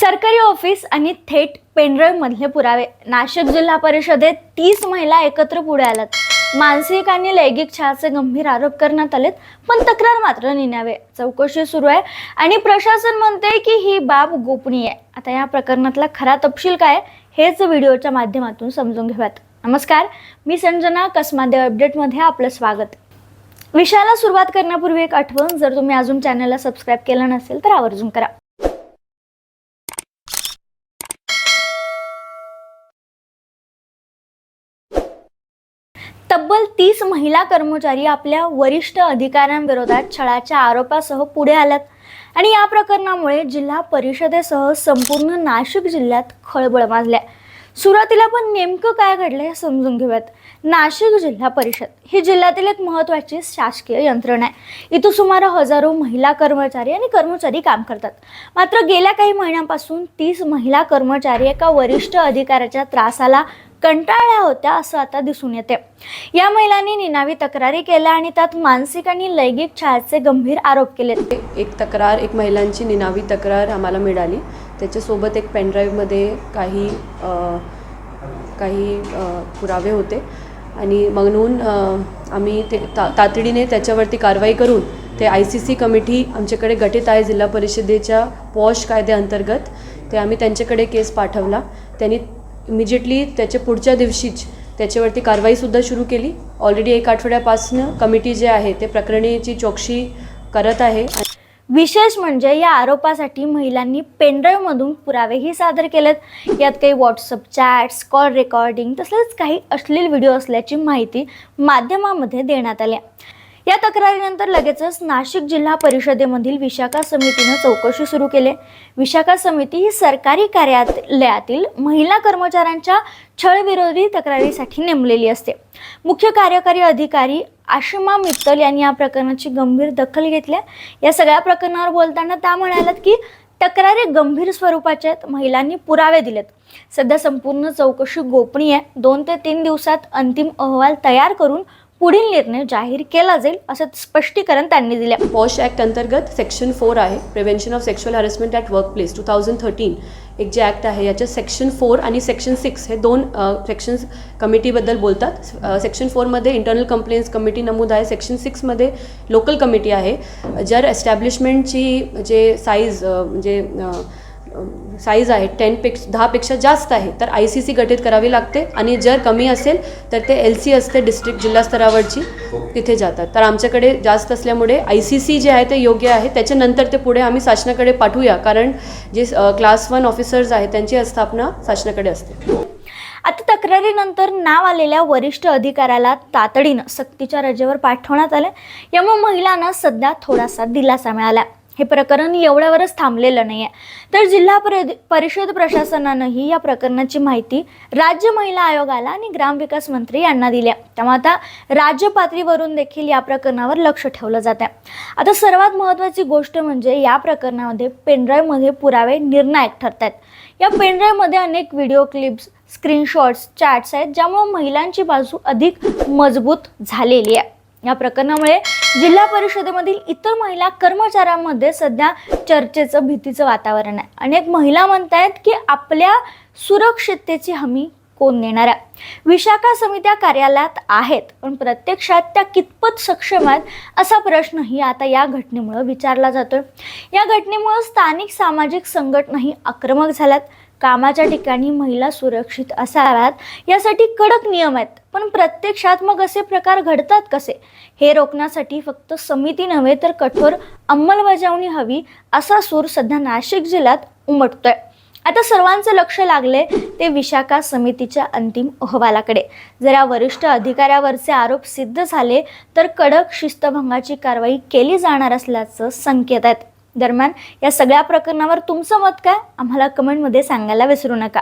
सरकारी ऑफिस आणि थेट पेनड्राईव्हमधले पुरावे. नाशिक जिल्हा परिषदेत तीस महिला एकत्र पुढे आल्यात. मानसिक आणि लैंगिक छळाचे गंभीर आरोप करण्यात आलेत पण तक्रार मात्र निनावे चौकशी सुरू आहे आणि प्रशासन म्हणते की ही बाब गोपनीय आहे. आता या प्रकरणातला खरा तपशील काय हेच व्हिडिओच्या माध्यमातून समजून घेऊयात. नमस्कार मी संजना कसमादेव अपडेटमध्ये आपलं स्वागत. विषयाला सुरुवात करण्यापूर्वी एक आठवण जर तुम्ही अजून चॅनलला सबस्क्राईब केलं नसेल तर आवर्जून करा. तब्बल तीस महिला कर्मचारी आपल्या वरिष्ठ अधिकाऱ्यांविरोधात छळाच्या आरोपासह पुढे आल्यात. आणि या प्रकरणामुळे जिल्हा परिषदेसह संपूर्ण नाशिक जिल्ह्यात खळबळ माजल्या. सुरुवातीला पण नेमकं काय घडलं हे समजून घेऊयात. नाशिक जिल्हा परिषद ही जिल्ह्यातील एक महत्त्वाची शासकीय यंत्रणा आहे. इथं सुमारे हजारो महिला कर्मचारी आणि कर्मचारी काम करतात. मात्र गेल्या काही महिन्यांपासून तीस महिला कर्मचारी एका वरिष्ठ अधिकाऱ्याच्या त्रासाला कंटाळल्या होत्या असं आता दिसून येते. या महिलांनी निनावी तक्रारी केल्या आणि त्यात मानसिक आणि लैंगिक छळाचे गंभीर आरोप केले एक तक्रार एक महिलांची निनावी तक्रार आम्हाला मिळाली. त्याच्यासोबत एक पेनड्राईव्हमध्ये काही काही पुरावे होते. आणि म्हणून आम्ही ते ता तातडीने त्याच्यावरती कारवाई करून ते आय सी सी कमिटी आमच्याकडे गठीत आहे जिल्हा परिषदेच्या पॉश कायद्याअंतर्गत ते आम्ही त्यांच्याकडे केस पाठवला. त्यांनी इमिजिएटली त्याच्या पुढच्या दिवशीच त्याच्यावरती कारवाईसुद्धा सुरू केली. ऑलरेडी एक आठवड्यापासून कमिटी जे आहे ते प्रकरणीची चौकशी करत आहे. विशेष म्हणजे या आरोपासाठी महिलांनी पेनड्राईव्हमधून पुरावेही सादर केलेत. यात काही व्हॉट्सअप चॅट्स कॉल रेकॉर्डिंग तसंच काही अश्लील व्हिडिओ असल्याची माहिती माध्यमामध्ये देण्यात आली या तक्रारीनंतर लगेचच नाशिक जिल्हा परिषदेमधील विशाखा समितीनं चौकशी सुरू केली. विशाखा समिती ही सरकारी कार्यालयातील महिला कर्मचाऱ्यांच्या छळविरोधी तक्रारीसाठी नेमलेली असते. मुख्य कार्यकारी अधिकारी आशिमा मित्तल यांनी या प्रकरणाची गंभीर दखल घेतली या सगळ्या प्रकरणावर बोलताना त्या म्हणाल्यात की तक्रारी गंभीर स्वरूपाच्या आहेत महिलांनी पुरावे दिलेत. सध्या संपूर्ण चौकशी गोपनीय दोन ते तीन दिवसात अंतिम अहवाल तयार करून पुढील निर्णय जाहीर केला जाईल असं स्पष्टीकरण त्यांनी दिले. पॉश ॲक्ट अंतर्गत सेक्शन फोर आहे prevention of sexual harassment at work place two thousand thirteen. एक जे ॲक्ट आहे याच्यात सेक्शन फोर आणि सेक्शन सिक्स हे दोन सेक्शन्स कमिटीबद्दल बोलतात. सेक्शन फोरमध्ये इंटरनल कंप्लेंट्स कमिटी नमूद आहे सेक्शन सिक्समध्ये लोकल कमिटी आहे. जर एस्टॅब्लिशमेंटची जे साईज म्हणजे साईज आहे टेनपेक्षा दहापेक्षा जास्त आहे तर आय सी सी गठीत करावी लागते. आणि जर कमी असेल तर ते एल सी असते डिस्ट्रिक्ट जिल्हा स्तरावरची. तिथे जातात. तर आमच्याकडे जास्त असल्यामुळे आय सी सी जे आहे ते योग्य आहे. त्याच्यानंतर ते पुढे आम्ही शासनाकडे पाठवूया कारण जे क्लास वन ऑफिसर्स आहेत त्यांची स्थापना शासनाकडे असते. आता तक्रारीनंतर नाव आलेल्या वरिष्ठ अधिकाऱ्याला तातडीनं सक्तीच्या रजेवर पाठवण्यात आले. यामुळे महिलांना सध्या थोडासा दिलासा मिळाला. हे प्रकरण एवढ्यावरच थांबलेलं नाही आहे तर जिल्हा परिषद प्रशासनानंही या प्रकरणाची माहिती राज्य महिला आयोगाला आणि ग्रामविकास मंत्री यांना दिली आहे. त्यामुळे आता राज्य पातळीवरून देखील या प्रकरणावर लक्ष ठेवलं जात आहे आता सर्वात महत्त्वाची गोष्ट म्हणजे या प्रकरणामध्ये पेनड्राईव्हमध्ये पुरावे निर्णायक ठरत आहेत या पेनड्राईव्हमध्ये अनेक व्हिडिओ क्लिप्स स्क्रीनशॉट्स चॅट्स आहेत ज्यामुळे महिलांची बाजू अधिक मजबूत झालेली आहे. या प्रकरणामुळे जिल्हा परिषदेमधील इतर महिला कर्मचाऱ्यांमध्ये सध्या चर्चेचं भीतीचं वातावरण आहे. अनेक महिला म्हणतायत की आपल्या सुरक्षिततेची हमी कोण देणार आहे? विशाखा समित्या कार्यालयात आहेत पण प्रत्यक्षात त्या कितपत सक्षम आहेत असा प्रश्नही आता या घटनेमुळं विचारला जातोय. या घटनेमुळं स्थानिक सामाजिक संघटनाही आक्रमक झाल्यात. कामाच्या ठिकाणी महिला सुरक्षित असाव्यात. यासाठी कडक नियम आहेत. पण प्रत्यक्षात मग असे प्रकार घडतात कसे? हे रोखण्यासाठी फक्त समिती नव्हे तर कठोर अंमलबजावणी हवी असा सूर सध्या नाशिक जिल्ह्यात उमटतोय. आता सर्वांचं लक्ष लागले ते विशाखा समितीच्या अंतिम अहवालाकडे. जर या वरिष्ठ अधिकाऱ्यावरचे आरोप सिद्ध झाले तर कडक शिस्तभंगाची कारवाई केली जाणार असल्याचं संकेत आहेत. दरम्यान या सगळ्या प्रकरणावर तुमचं मत काय? आम्हाला कमेंटमध्ये सांगायला विसरू नका.